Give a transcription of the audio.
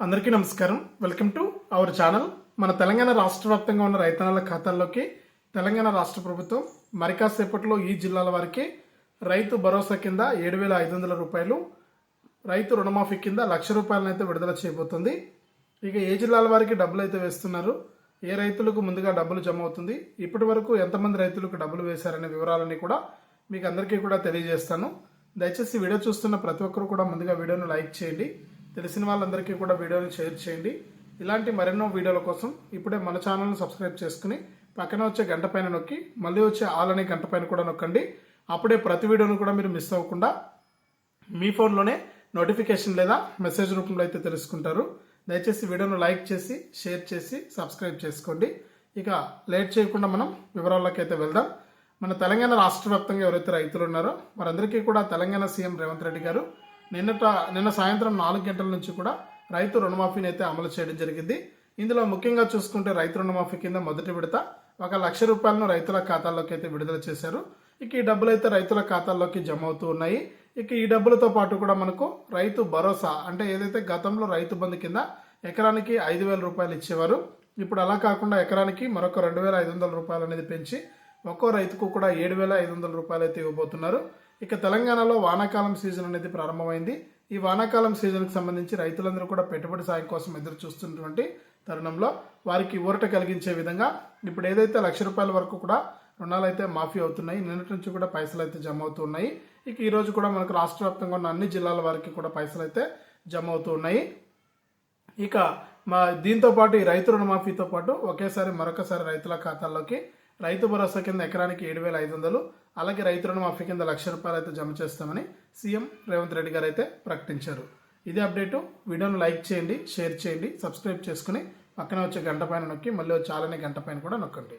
అందరికీ నమస్కారం. Welcome to our channel. మన తెలంగాణ రాష్ట్ర వ్యాప్తంగా ఉన్న రైతన్నల ఖాతాల్లోకి తెలంగాణ రాష్ట్ర ప్రభుత్వం మరికాసేపట్లో ఈ జిల్లాల వారికి రైతు భరోసా కింద ఏడు వేల ఐదు వందల రూపాయలు రైతు రుణమాఫీ కింద లక్ష రూపాయలను అయితే విడుదల చేయబోతుంది. ఇక ఏ జిల్లాల వారికి డబ్బులు అయితే వేస్తున్నారు? ఏ రైతులకు ముందుగా డబ్బులు జమ అవుతుంది? ఇప్పటి వరకు ఎంతమంది రైతులకు డబ్బులు వేశారనే వివరాలన్నీ కూడా మీకు అందరికీ కూడా తెలియజేస్తాను. దయచేసి వీడియో చూస్తున్న ప్రతి ఒక్కరు కూడా ముందుగా వీడియోను లైక్ చేయండి. తెలిసిన వాళ్ళందరికీ కూడా వీడియోని షేర్ చేయండి. ఇలాంటి మరెన్నో వీడియోల కోసం ఇప్పుడే మన ఛానల్ని సబ్స్క్రైబ్ చేసుకుని పక్కన వచ్చే గంట పైన నొక్కి మళ్ళీ వచ్చే ఆల్ అనే గంట పైన కూడా నొక్కండి. అప్పుడే ప్రతి వీడియోను కూడా మీరు మిస్ అవ్వకుండా మీ ఫోన్లోనే నోటిఫికేషన్ లేదా మెసేజ్ రూపంలో అయితే తెలుసుకుంటారు. దయచేసి వీడియోను లైక్ చేసి షేర్ చేసి సబ్స్క్రైబ్ చేసుకోండి. ఇక లేట్ చేయకుండా మనం వివరాల్లోకి అయితే వెళ్దాం. మన తెలంగాణ రాష్ట్ర వ్యాప్తంగా ఎవరైతే రైతులు ఉన్నారో వారందరికీ కూడా తెలంగాణ సీఎం రేవంత్ రెడ్డి గారు నిన్నట నిన్న సాయంత్రం నాలుగు గంటల నుంచి కూడా రైతు రుణమాఫీని అయితే అమలు చేయడం జరిగింది. ఇందులో ముఖ్యంగా చూసుకుంటే రైతు రుణమాఫీ కింద మొదటి విడత ఒక లక్ష రూపాయలను రైతుల ఖాతాల్లోకి అయితే విడుదల చేశారు. ఇక ఈ డబ్బులు అయితే రైతుల ఖాతాల్లోకి జమ అవుతూ ఉన్నాయి. ఇక ఈ డబ్బులతో పాటు కూడా మనకు రైతు భరోసా అంటే ఏదైతే గతంలో రైతు బంధు కింద ఎకరానికి ఐదు వేల రూపాయలు ఇచ్చేవారు ఇప్పుడు అలా కాకుండా ఎకరానికి మరొక రెండు వేల ఐదు వందల రూపాయలు అనేది పెంచి ఒక్కో రైతుకు కూడా ఏడు వేల ఐదు వందల రూపాయలు అయితే ఇవ్వబోతున్నారు. ఇక తెలంగాణలో వానాకాలం సీజన్ అనేది ప్రారంభమైంది. ఈ వానాకాలం సీజన్కి సంబంధించి రైతులందరూ కూడా పెట్టుబడి సాయం కోసం ఎదురు చూస్తున్నటువంటి తరుణంలో వారికి ఊరట కలిగించే విధంగా ఇప్పుడు ఏదైతే లక్ష రూపాయల వరకు కూడా రుణాలు అయితే మాఫీ అవుతున్నాయి. నిన్నటి నుంచి కూడా పైసలు అయితే జమ అవుతున్నాయి. ఇక ఈరోజు కూడా మనకు రాష్ట్ర వ్యాప్తంగా ఉన్న అన్ని జిల్లాల వారికి కూడా పైసలు అయితే జమ అవుతూ ఉన్నాయి ఇక మా దీంతో పాటు ఈ రైతు రుణమాఫీతో పాటు ఒకేసారి మరొకసారి రైతుల ఖాతాల్లోకి రైతు భరోసా కింద ఎకరానికి ఏడు వేల ఐదు వందలు అలాగే రైతు రుణమాఫీ కింద లక్ష రూపాయలు అయితే జమ చేస్తామని సీఎం రేవంత్ రెడ్డి గారు అయితే ప్రకటించారు. ఇదే అప్డేటు. వీడియోను లైక్ చేయండి షేర్ చేయండి సబ్స్క్రైబ్ చేసుకుని పక్కన వచ్చే గంట పైన నొక్కి మళ్ళీ వచ్చే గంట పైన కూడా నొక్కండి.